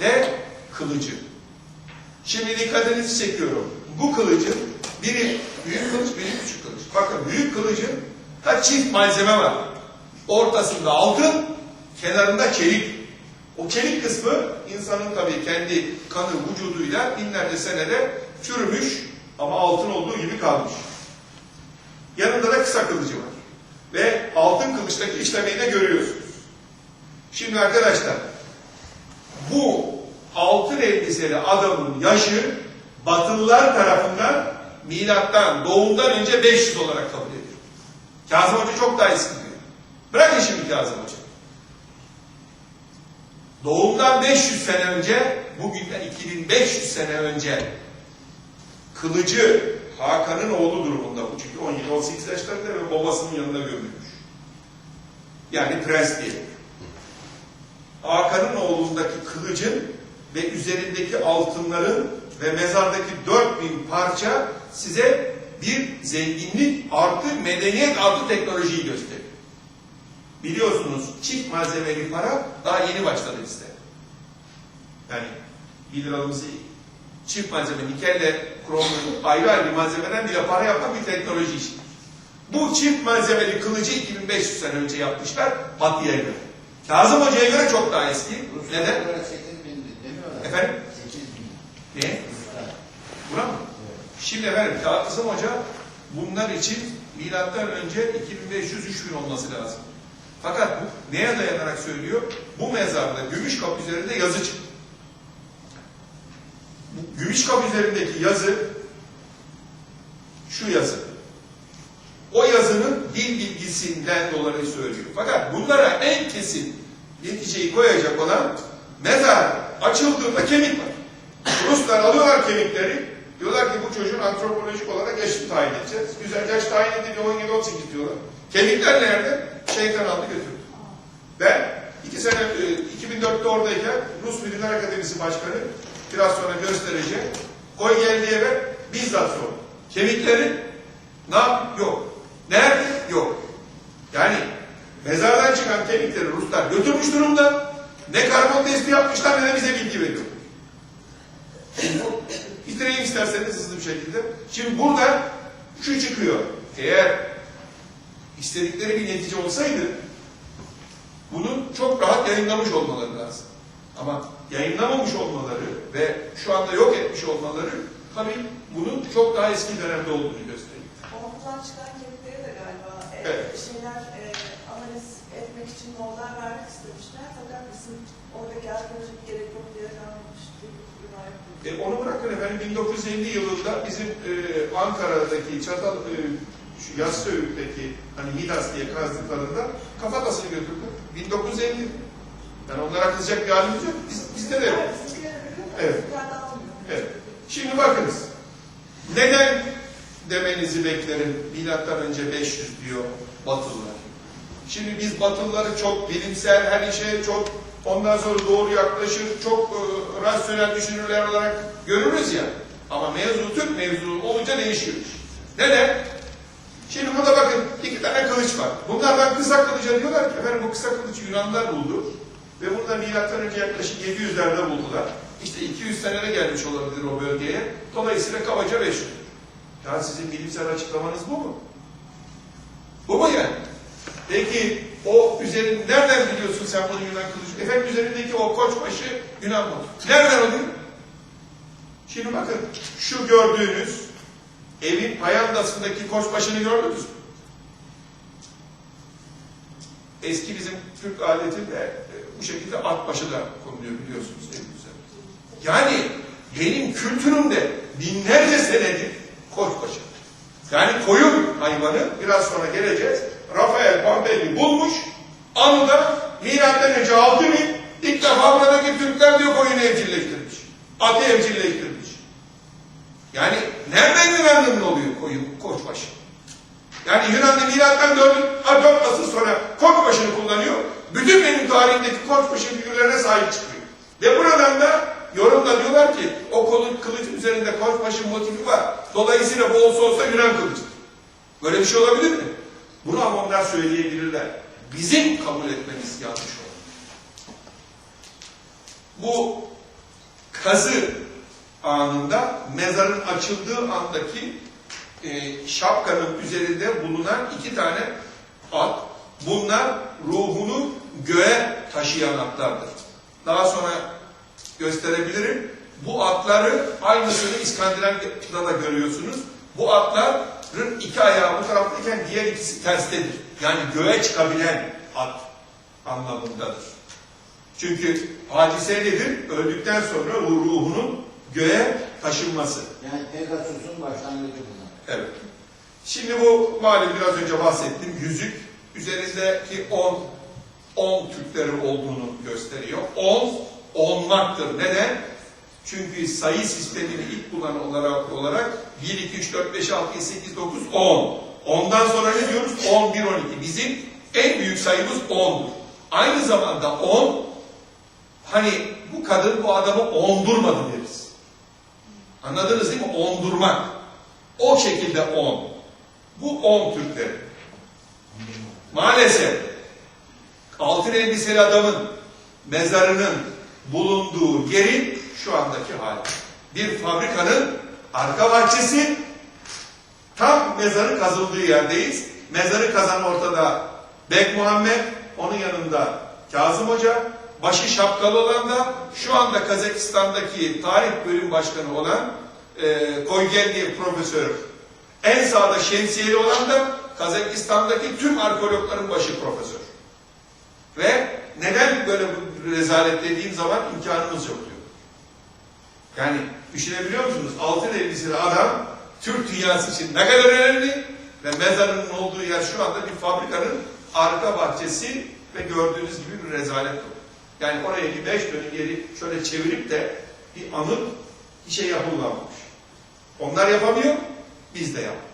ve kılıcı. Şimdi dikkatinizi çekiyorum. Bu kılıcın biri büyük kılıç, biri küçük kılıç. Bakın büyük kılıcın da çift malzeme var. Ortasında altın, kenarında çelik. O çelik kısmı insanın tabii kendi kanı vücuduyla binlerce senede çürümüş ama altın olduğu gibi kalmış. Yanında da kısa kılıcı var. Ve altın kılıçtaki işlemeyi de görüyorsunuz. Şimdi arkadaşlar bu altın elbiseli adamın yaşı Batılılar tarafından milattan doğumdan önce 500 olarak kabul ediliyor. Kazım Hoca çok daha eski diyor. Bırakın şimdi Kazım Hoca. Doğumdan 500 sene önce, bugünden 2500 sene önce kılıcı Hakan'ın oğlu durumunda bu. Çünkü 17-18 yaşlarında ve babasının yanında gömülmüş. Yani prens diyelim. Hakan'ın oğlundaki kılıcın ve üzerindeki altınların ve mezardaki 4000 parça size bir zenginlik artı medeniyet artı teknolojiyi gösteriyor. Biliyorsunuz çift malzemeli para daha yeni başladı bizde. Yani 1 liramızı çift malzeme, nikelle, kromlu ayrı ayrı malzemeden bile para yapan bir teknoloji işi. Bu çift malzemeli kılıcı 2500 sene önce yapmışlar Batı'ya göre. Kazım Hoca'ya göre çok daha eski. Neden? Böyle 8 bindi demiyorlar. Efendim? 8 bin. Ne? Buna mı? Şimdi efendim Kazım Hoca bunlar için milattan önce 2500-3000 olması lazım. Fakat bu neye dayanarak söylüyor? Bu mezarda gümüş kap üzerinde yazı çıktı. Bu gümüş kap üzerindeki yazı şu yazı. O yazının dil bilgisinden dolayı söylüyor. Fakat bunlara en kesin neticeyi koyacak olan mezar açıldığında kemik var. Ruslar alıyorlar kemikleri, diyorlar ki bu çocuğun antropolojik olarak yaşını tayin edeceğiz. Güzel yaş tayin ediliyor 17-18 diyorlar. Kemikler nerede? Şeytan aldı götürdü. Ben iki sene, e, 2004'te oradayken Rus Bilimler Akademisi Başkanı biraz sonra göstereceğim. Koy geldi eve bizzat sordu. Kemikleri ne? Yok. Nerede? Yok. Yani mezardan çıkan kemikleri Ruslar götürmüş durumda. Ne karbon testi yapmışlar ne de bize bilgi veriyor. Bitireyim isterseniz hızlı bir şekilde. Şimdi burada şu çıkıyor. Eğer istedikleri bir netice olsaydı bunun çok rahat yayınlamış olmaları lazım. Ama yayınlamamış olmaları ve şu anda yok etmiş olmaları tabii bunun çok daha eski dönemde olduğunu gösteriyor. Omuzdan çıkan kemikleri de galiba e, Evet. şeyler e, analiz etmek için mollar vermek istemişler. Fakat bizim oradaki arkeolojik gerek yok diye yok. E, onu bırakın efendim 1950 yılında bizim e, Ankara'daki Çatal e, şu Yassıöyük'teki hani Midas diye kazdıklarında kafatasını götürdü. 1950. Yani onlara kızacak bir halimiz yok. Biz, bizde de yok. Evet. Evet. Şimdi bakınız. Neden demenizi beklerim. Milattan önce 500 diyor Batılılar. Şimdi biz Batılıları çok bilimsel, her işe çok ondan sonra doğru yaklaşır, çok e, rasyonel düşünürler olarak görürüz ya. Ama mevzu Türk mevzu olunca değişiyor. iş. Neden? Şimdi burada bakın iki tane kılıç var. Bunlardan kısa kılıca diyorlar ki efendim bu kısa kılıç Yunanlar buldu. Ve burada milattan önce yaklaşık 700'lerde buldular. İşte 200 senede gelmiş olabilir o bölgeye. Dolayısıyla kabaca 500. Ya sizin bilimsel açıklamanız bu mu? Bu mu yani? Peki o üzerin nereden biliyorsun sen bunu Yunan kılıcı? Efendim üzerindeki o koçbaşı Yunan mı? Nereden oluyor? Şimdi bakın şu gördüğünüz evin payandasındaki koçbaşını gördünüz mü? Eski bizim Türk adetinde e, bu şekilde at başı da konuluyor biliyorsunuz üzerine. Yani benim kültürümde binlerce senedir koçbaşı. Yani koyun hayvanı biraz sonra geleceğiz. Rafael Pambelli bulmuş. Anıda milattan önce 6000 ilk defa buradaki Türkler diyor koyunu evcilleştirmiş. Atı evcilleştirmiş. Yani nereden Yunanlı'nın oluyor koyun koçbaşı? Yani Yunanlı milattan 4, 4 asıl sonra koçbaşını kullanıyor. Bütün benim tarihindeki koçbaşı figürlerine sahip çıkıyor. Ve buradan da yorumda diyorlar ki o kolun kılıcın üzerinde koçbaşı motifi var. Dolayısıyla bu olsa olsa Yunan kılıcı. Böyle bir şey olabilir mi? Bunu ama onlar söyleyebilirler. Bizim kabul etmemiz yanlış olur. Bu kazı anında mezarın açıldığı andaki e, şapkanın üzerinde bulunan iki tane at. Bunlar ruhunu göğe taşıyan atlardır. Daha sonra gösterebilirim. Bu atları aynısını İskandinav'da da görüyorsunuz. Bu atların iki ayağı bu taraftayken diğer ikisi terstedir. Yani göğe çıkabilen at anlamındadır. Çünkü hadise nedir? Öldükten sonra ruhunun göğe taşınması. Yani Pegasus'un başlangıcı bunlar. Evet. Şimdi bu malum biraz önce bahsettiğim yüzük üzerindeki 10 10 Türkleri olduğunu gösteriyor. 10 onmaktır. Neden? Çünkü sayı sistemini ilk bulan olarak olarak 1 2 3 4 5 6 7 8 9 10. Ondan sonra ne diyoruz? 11 12. Bizim en büyük sayımız 10'dur. Aynı zamanda 10 hani bu kadın bu adamı ondurmadı deriz. Anladınız değil mi? Ondurmak. O şekilde on. Bu on Türkleri. Maalesef altın elbiseli adamın mezarının bulunduğu yerin şu andaki hali. Bir fabrikanın arka bahçesi tam mezarı kazıldığı yerdeyiz. Mezarı kazan ortada Bek Muhammed, onun yanında Kazım Hoca, başı şapkalı olan da şu anda Kazakistan'daki tarih bölüm başkanı olan e, Koygelli profesör. En sağda şemsiyeli olan da Kazakistan'daki tüm arkeologların başı profesör. Ve neden böyle bir rezalet dediğim zaman imkanımız yok diyor. Yani düşünebiliyor musunuz? Altın elbiseli adam Türk dünyası için ne kadar önemli ve mezarının olduğu yer şu anda bir fabrikanın arka bahçesi ve gördüğünüz gibi bir rezalet bu. Yani oraya bir beş dönüm yeri şöyle çevirip de bir anıt bir şey yapılmamış. Onlar yapamıyor, biz de yapmıyoruz.